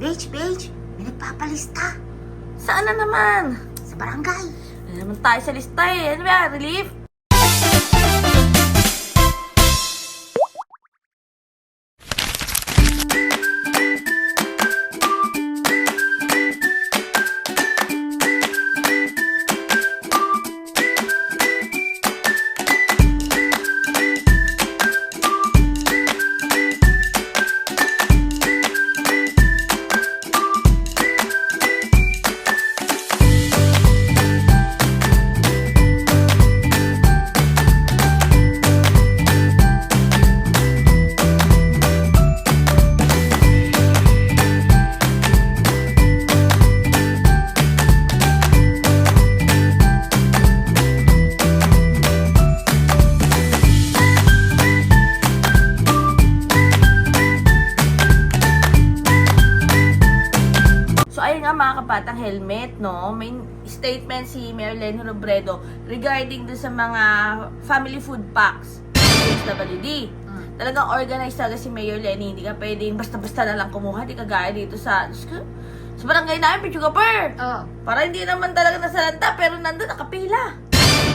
Beach, beach, may nagpapalista Saan na naman? sa barangay. Ano naman tayo sa lista eh. Ano ba? Relief? Nga mga kapatang helmet, no? May statement si Mayor Lenny Robredo regarding dun sa mga family food packs HWD. Mm. Talagang organized talaga si Mayor Lenny. Hindi ka pwedeng basta-basta na lang kumuha. Hindi ka gaya dito sa... Sa barangay namin, Pichu Gapper. Oh, Para hindi naman talaga nasalanta, pero nandun nakapila.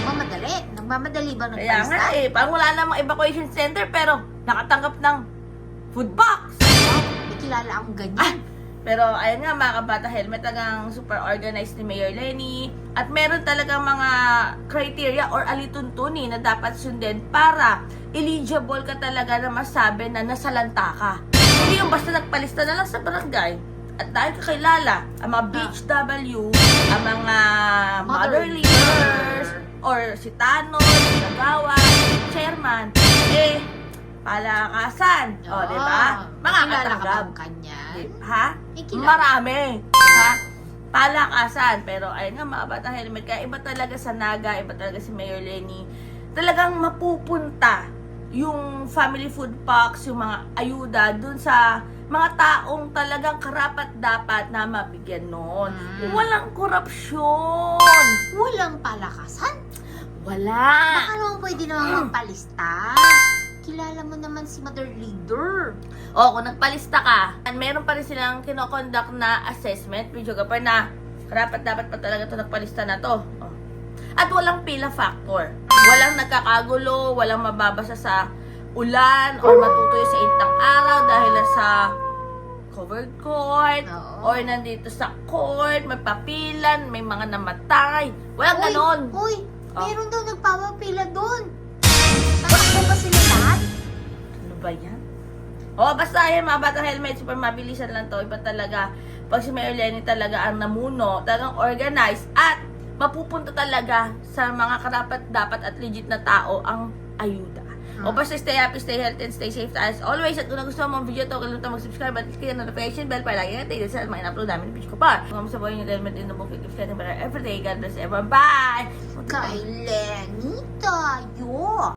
mamadali. Nagmamadali ba ng Kaya nga eh, parang wala namang evacuation center, pero nakatanggap ng food box. Oh, may kilala akong ganyan. Pero ayun nga mga kabata helmet talagang super organized ni Mayor Lenny at meron talagang mga criteria or alituntunin na dapat sundin para eligible ka talaga na masabi na nasalanta ka. Hindi yung basta nagpalista na lang sa barangay at dahil kakilala ang mga beach W, ang mga mother leaders, or si Tano, si Nagawa, si chairman, eh, palakasan. O, di ba? Kilala ka Makakatanggap. bang kanyan? Ha? Marami. Ha? Palakasan. Pero ayun nga mga batang helmet. Kaya iba talaga sa Naga, iba talaga si Mayor Lenny. Talagang mapupunta yung family food packs, yung mga ayuda dun sa mga taong talagang karapat dapat na mabigyan nun. Mm. Walang korupsyon. Walang palakasan. Wala. Baka naman pwede naman magpalista. Kilala mo naman si Mother Leader. O, kung nagpalista ka, meron pa rin silang kinoconduct na assessment, video ka pa na karapat dapat pa talaga to nagpalista na to. O. At walang pila factor. Walang nagkakagulo, walang mababasa sa ulan or matutuyo sa intang araw dahil sa covered court Oo. or nandito sa court, may papilan, may mga namatay. Walang Uy, ganon. Uy, Oh. meron daw nagpapapila doon. Tatakbo ba sila ba yan? O, basta yan, mga batang helmet, super mabilisan lang to. Iba talaga, pag si Mayor Lenny talaga ang namuno, talagang organized, at mapupunta talaga sa mga karapat dapat at legit na tao ang ayuda. O Hmm. basta stay happy, stay healthy, and stay safe as always. At kung nagustuhan mo ang video to, kalimutan mag-subscribe at click ang notification bell para lagi natin sa mga in-upload namin video ko pa. Kung sa buhay niyo, helmet din na bukit, if getting better every day. God bless everyone. Bye! Kay Lenny to.